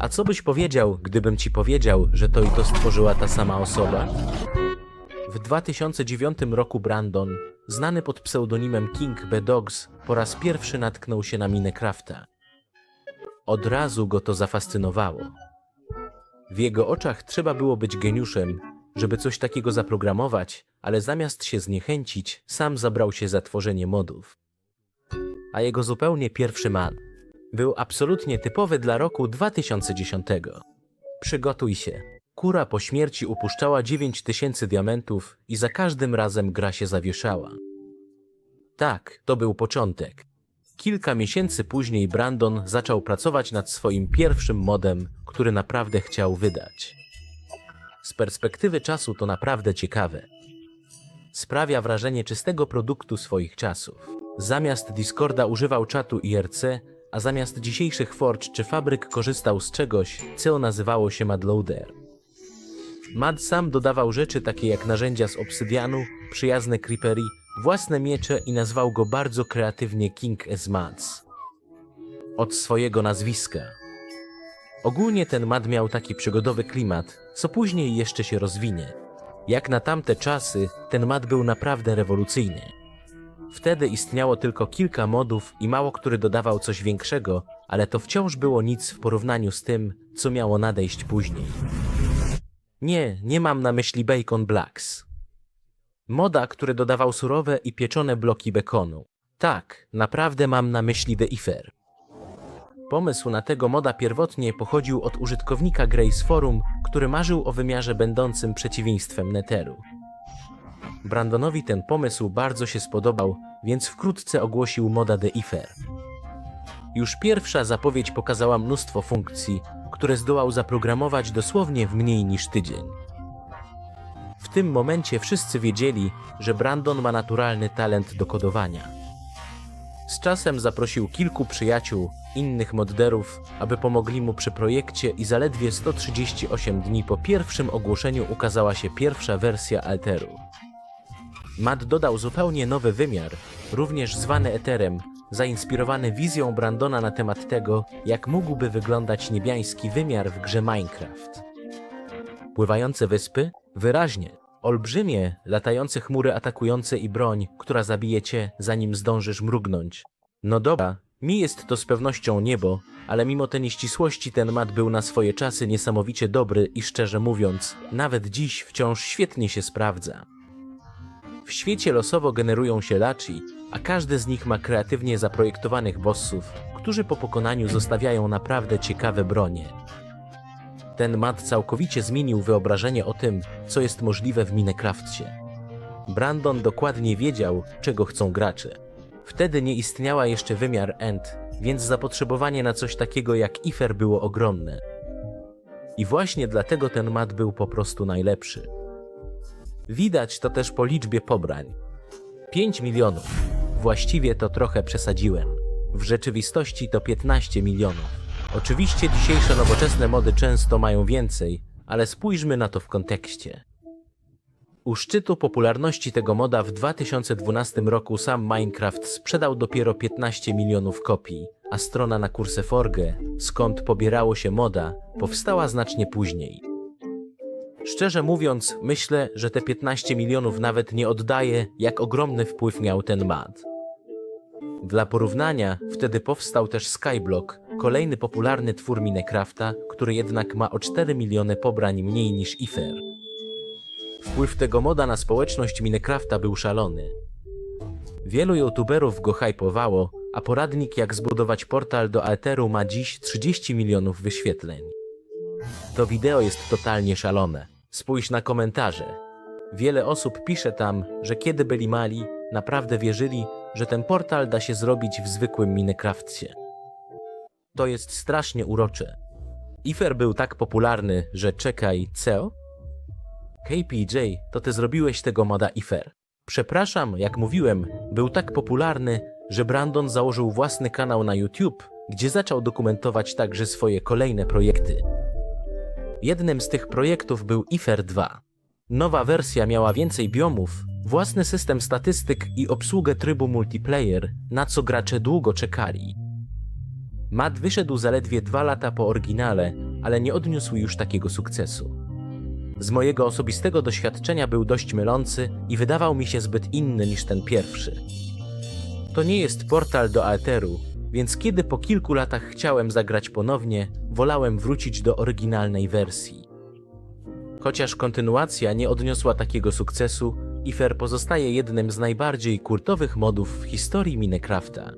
A co byś powiedział, gdybym ci powiedział, że to i to stworzyła ta sama osoba? W 2009 roku Brandon, znany pod pseudonimem King B. Dogs, po raz pierwszy natknął się na Minecrafta. Od razu go to zafascynowało. W jego oczach trzeba było być geniuszem, żeby coś takiego zaprogramować, ale zamiast się zniechęcić, sam zabrał się za tworzenie modów. A jego zupełnie pierwszy man był absolutnie typowy dla roku 2010. Przygotuj się. Kura po śmierci upuszczała 9000 diamentów i za każdym razem gra się zawieszała. Tak, to był początek. Kilka miesięcy później Brandon zaczął pracować nad swoim pierwszym modem, który naprawdę chciał wydać. Z perspektywy czasu to naprawdę ciekawe. Sprawia wrażenie czystego produktu swoich czasów. Zamiast Discorda używał czatu IRC, a zamiast dzisiejszych Forge czy fabryk korzystał z czegoś, co nazywało się Madloader. Mad sam dodawał rzeczy takie jak narzędzia z obsydianu, przyjazne creepery, własne miecze i nazwał go bardzo kreatywnie King as Mads. Od swojego nazwiska. Ogólnie ten Mad miał taki przygodowy klimat, co później jeszcze się rozwinie. Jak na tamte czasy, ten Mad był naprawdę rewolucyjny. Wtedy istniało tylko kilka modów i mało który dodawał coś większego, ale to wciąż było nic w porównaniu z tym, co miało nadejść później. Nie, nie mam na myśli Bacon Blacks. Moda, który dodawał surowe i pieczone bloki bekonu. Tak, naprawdę mam na myśli The Ifer. Pomysł na tego moda pierwotnie pochodził od użytkownika Grace Forum, który marzył o wymiarze będącym przeciwieństwem Netheru. Brandonowi ten pomysł bardzo się spodobał, więc wkrótce ogłosił moda The Ifer. Już pierwsza zapowiedź pokazała mnóstwo funkcji, które zdołał zaprogramować dosłownie w mniej niż tydzień. W tym momencie wszyscy wiedzieli, że Brandon ma naturalny talent do kodowania. Z czasem zaprosił kilku przyjaciół, innych modderów, aby pomogli mu przy projekcie i zaledwie 138 dni po pierwszym ogłoszeniu ukazała się pierwsza wersja Alteru. Matt dodał zupełnie nowy wymiar, również zwany Eterem, zainspirowany wizją Brandona na temat tego, jak mógłby wyglądać niebiański wymiar w grze Minecraft. Pływające wyspy? Wyraźnie. Olbrzymie, latające chmury atakujące i broń, która zabije cię, zanim zdążysz mrugnąć. No dobra, mi jest to z pewnością niebo, ale mimo te nieścisłości ten mat był na swoje czasy niesamowicie dobry i szczerze mówiąc, nawet dziś wciąż świetnie się sprawdza. W świecie losowo generują się laci, a każdy z nich ma kreatywnie zaprojektowanych bossów, którzy po pokonaniu zostawiają naprawdę ciekawe bronie. Ten mat całkowicie zmienił wyobrażenie o tym, co jest możliwe w Minecrafcie. Brandon dokładnie wiedział, czego chcą gracze. Wtedy nie istniała jeszcze wymiar End, więc zapotrzebowanie na coś takiego jak Ifer było ogromne. I właśnie dlatego ten mat był po prostu najlepszy. Widać to też po liczbie pobrań. 5 milionów. Właściwie to trochę przesadziłem. W rzeczywistości to 15 milionów. Oczywiście dzisiejsze nowoczesne mody często mają więcej, ale spójrzmy na to w kontekście. U szczytu popularności tego moda w 2012 roku sam Minecraft sprzedał dopiero 15 milionów kopii, a strona na Kurseforge, skąd pobierało się moda, powstała znacznie później. Szczerze mówiąc, myślę, że te 15 milionów nawet nie oddaje, jak ogromny wpływ miał ten mod. Dla porównania, wtedy powstał też Skyblock, kolejny popularny twór Minecrafta, który jednak ma o 4 miliony pobrań mniej niż Ifer. Wpływ tego moda na społeczność Minecrafta był szalony. Wielu youtuberów go hypowało, a poradnik jak zbudować portal do Alteru ma dziś 30 milionów wyświetleń. To wideo jest totalnie szalone. Spójrz na komentarze. Wiele osób pisze tam, że kiedy byli mali, naprawdę wierzyli, że ten portal da się zrobić w zwykłym Minecrafcie. To jest strasznie urocze. Ifer był tak popularny, że czekaj, co? KPJ, to ty zrobiłeś tego moda Ifer. Przepraszam, jak mówiłem, był tak popularny, że Brandon założył własny kanał na YouTube, gdzie zaczął dokumentować także swoje kolejne projekty. Jednym z tych projektów był IFER 2. Nowa wersja miała więcej biomów, własny system statystyk i obsługę trybu multiplayer, na co gracze długo czekali. Mat wyszedł zaledwie dwa lata po oryginale ale nie odniósł już takiego sukcesu. Z mojego osobistego doświadczenia był dość mylący i wydawał mi się zbyt inny niż ten pierwszy. To nie jest portal do Aeteru, więc kiedy po kilku latach chciałem zagrać ponownie, wolałem wrócić do oryginalnej wersji. Chociaż kontynuacja nie odniosła takiego sukcesu, Ifer pozostaje jednym z najbardziej kultowych modów w historii Minecrafta.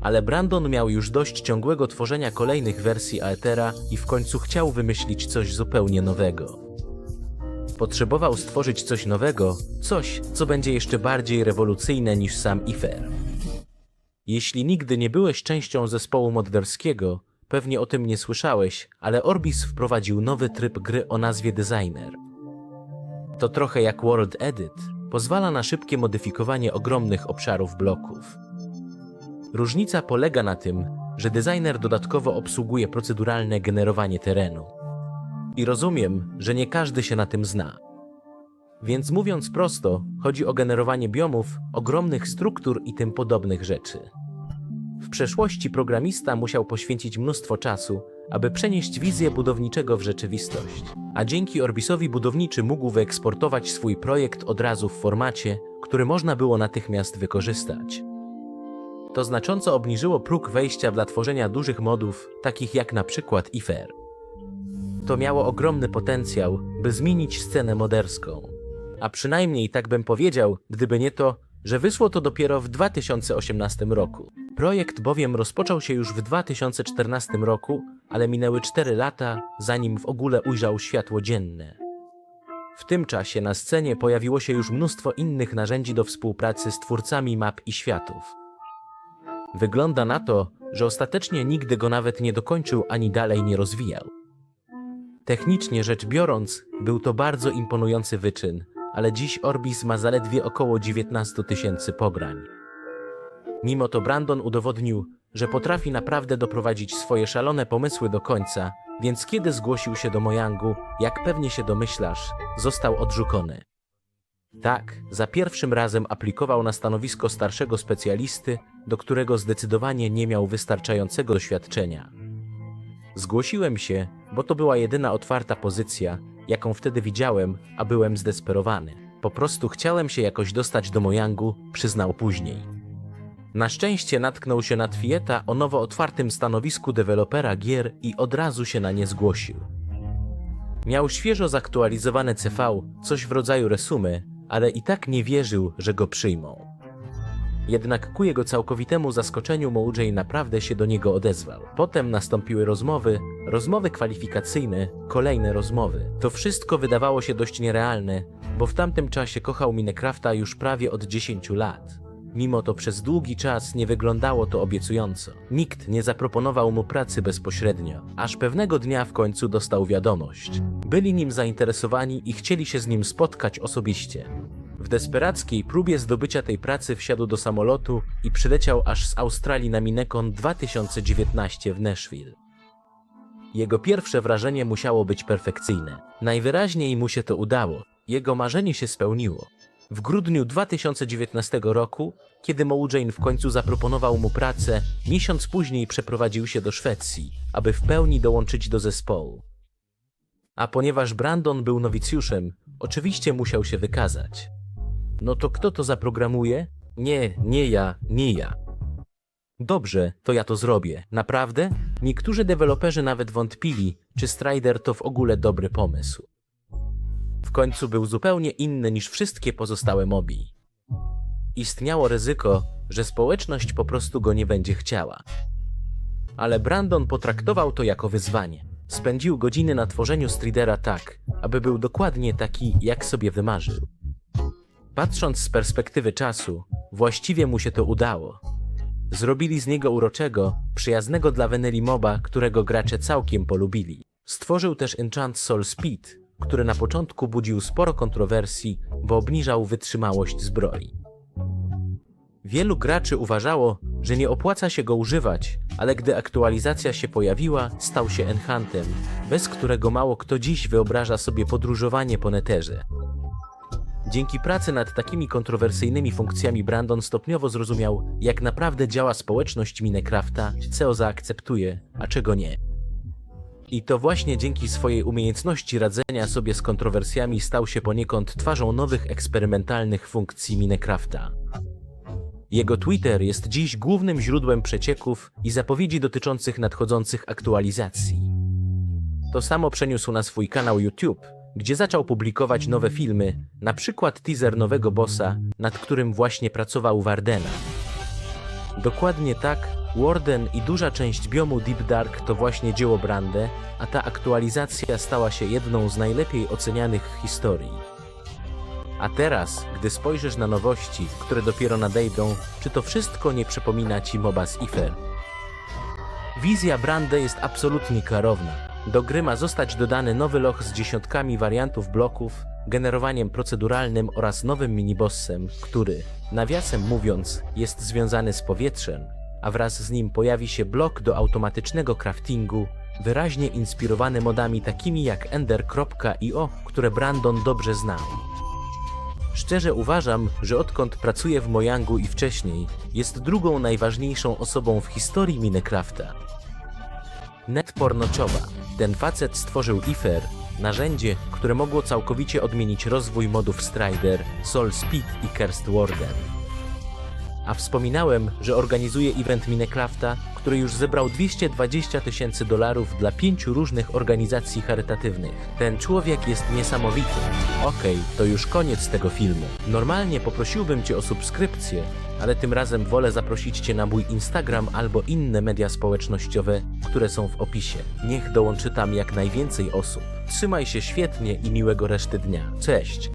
Ale Brandon miał już dość ciągłego tworzenia kolejnych wersji Aetera i w końcu chciał wymyślić coś zupełnie nowego. Potrzebował stworzyć coś nowego, coś, co będzie jeszcze bardziej rewolucyjne niż sam Ifer. Jeśli nigdy nie byłeś częścią zespołu modderskiego, pewnie o tym nie słyszałeś, ale Orbis wprowadził nowy tryb gry o nazwie Designer. To trochę jak World Edit, pozwala na szybkie modyfikowanie ogromnych obszarów bloków. Różnica polega na tym, że designer dodatkowo obsługuje proceduralne generowanie terenu. I rozumiem, że nie każdy się na tym zna. Więc mówiąc prosto, chodzi o generowanie biomów, ogromnych struktur i tym podobnych rzeczy. W przeszłości programista musiał poświęcić mnóstwo czasu, aby przenieść wizję budowniczego w rzeczywistość, a dzięki Orbisowi budowniczy mógł wyeksportować swój projekt od razu w formacie, który można było natychmiast wykorzystać. To znacząco obniżyło próg wejścia dla tworzenia dużych modów, takich jak na przykład IFER. To miało ogromny potencjał, by zmienić scenę moderską. A przynajmniej tak bym powiedział, gdyby nie to, że wyszło to dopiero w 2018 roku. Projekt bowiem rozpoczął się już w 2014 roku, ale minęły 4 lata, zanim w ogóle ujrzał światło dzienne. W tym czasie na scenie pojawiło się już mnóstwo innych narzędzi do współpracy z twórcami map i światów. Wygląda na to, że ostatecznie nigdy go nawet nie dokończył ani dalej nie rozwijał. Technicznie rzecz biorąc, był to bardzo imponujący wyczyn, ale dziś Orbis ma zaledwie około 19 tysięcy pograń. Mimo to Brandon udowodnił, że potrafi naprawdę doprowadzić swoje szalone pomysły do końca, więc kiedy zgłosił się do Mojangu, jak pewnie się domyślasz, został odrzucony. Tak, za pierwszym razem aplikował na stanowisko starszego specjalisty, do którego zdecydowanie nie miał wystarczającego doświadczenia. Zgłosiłem się, bo to była jedyna otwarta pozycja, jaką wtedy widziałem, a byłem zdesperowany. Po prostu chciałem się jakoś dostać do Mojangu, przyznał później. Na szczęście natknął się na Twieta o nowo otwartym stanowisku dewelopera gier i od razu się na nie zgłosił. Miał świeżo zaktualizowane CV, coś w rodzaju resumy, ale i tak nie wierzył, że go przyjmą. Jednak ku jego całkowitemu zaskoczeniu Mouj naprawdę się do niego odezwał. Potem nastąpiły rozmowy, rozmowy kwalifikacyjne, kolejne rozmowy. To wszystko wydawało się dość nierealne, bo w tamtym czasie kochał Minecrafta już prawie od 10 lat. Mimo to przez długi czas nie wyglądało to obiecująco. Nikt nie zaproponował mu pracy bezpośrednio, aż pewnego dnia w końcu dostał wiadomość. Byli nim zainteresowani i chcieli się z nim spotkać osobiście. W desperackiej próbie zdobycia tej pracy wsiadł do samolotu i przyleciał aż z Australii na Minecon 2019 w Nashville. Jego pierwsze wrażenie musiało być perfekcyjne. Najwyraźniej mu się to udało. Jego marzenie się spełniło. W grudniu 2019 roku, kiedy Moujain w końcu zaproponował mu pracę, miesiąc później przeprowadził się do Szwecji, aby w pełni dołączyć do zespołu. A ponieważ Brandon był nowicjuszem, oczywiście musiał się wykazać. No to kto to zaprogramuje? Nie, nie ja, nie ja. Dobrze, to ja to zrobię. Naprawdę? Niektórzy deweloperzy nawet wątpili, czy Strider to w ogóle dobry pomysł. W końcu był zupełnie inny niż wszystkie pozostałe mobi. Istniało ryzyko, że społeczność po prostu go nie będzie chciała. Ale Brandon potraktował to jako wyzwanie. Spędził godziny na tworzeniu Stridera tak, aby był dokładnie taki, jak sobie wymarzył. Patrząc z perspektywy czasu, właściwie mu się to udało. Zrobili z niego uroczego, przyjaznego dla Veneli moba, którego gracze całkiem polubili. Stworzył też Enchant Soul Speed, który na początku budził sporo kontrowersji, bo obniżał wytrzymałość zbroi. Wielu graczy uważało, że nie opłaca się go używać, ale gdy aktualizacja się pojawiła, stał się Enhantem, bez którego mało kto dziś wyobraża sobie podróżowanie po neterze. Dzięki pracy nad takimi kontrowersyjnymi funkcjami Brandon stopniowo zrozumiał, jak naprawdę działa społeczność Minecrafta, co zaakceptuje, a czego nie. I to właśnie dzięki swojej umiejętności radzenia sobie z kontrowersjami stał się poniekąd twarzą nowych eksperymentalnych funkcji Minecrafta. Jego Twitter jest dziś głównym źródłem przecieków i zapowiedzi dotyczących nadchodzących aktualizacji. To samo przeniósł na swój kanał YouTube, gdzie zaczął publikować nowe filmy, na przykład teaser nowego bossa, nad którym właśnie pracował Wardena. Dokładnie tak, Warden i duża część biomu Deep Dark to właśnie dzieło Brande, a ta aktualizacja stała się jedną z najlepiej ocenianych w historii. A teraz, gdy spojrzysz na nowości, które dopiero nadejdą, czy to wszystko nie przypomina ci moba z Ifer? Wizja Brande jest absolutnie klarowna. Do gry ma zostać dodany nowy loch z dziesiątkami wariantów bloków, generowaniem proceduralnym oraz nowym minibossem, który, nawiasem mówiąc, jest związany z powietrzem, a wraz z nim pojawi się blok do automatycznego craftingu, wyraźnie inspirowany modami takimi jak Ender.io, które Brandon dobrze znał. Szczerze uważam, że odkąd pracuję w Mojangu i wcześniej, jest drugą najważniejszą osobą w historii Minecrafta. Net pornoczowa. Ten facet stworzył IFER, narzędzie, które mogło całkowicie odmienić rozwój modów Strider, Soul Speed i Cursed Warden. A wspominałem, że organizuje event Minecrafta, który już zebrał 220 tysięcy dolarów dla pięciu różnych organizacji charytatywnych. Ten człowiek jest niesamowity. Okej, to już koniec tego filmu. Normalnie poprosiłbym cię o subskrypcję, ale tym razem wolę zaprosić cię na mój Instagram albo inne media społecznościowe, które są w opisie. Niech dołączy tam jak najwięcej osób. Trzymaj się świetnie i miłego reszty dnia. Cześć!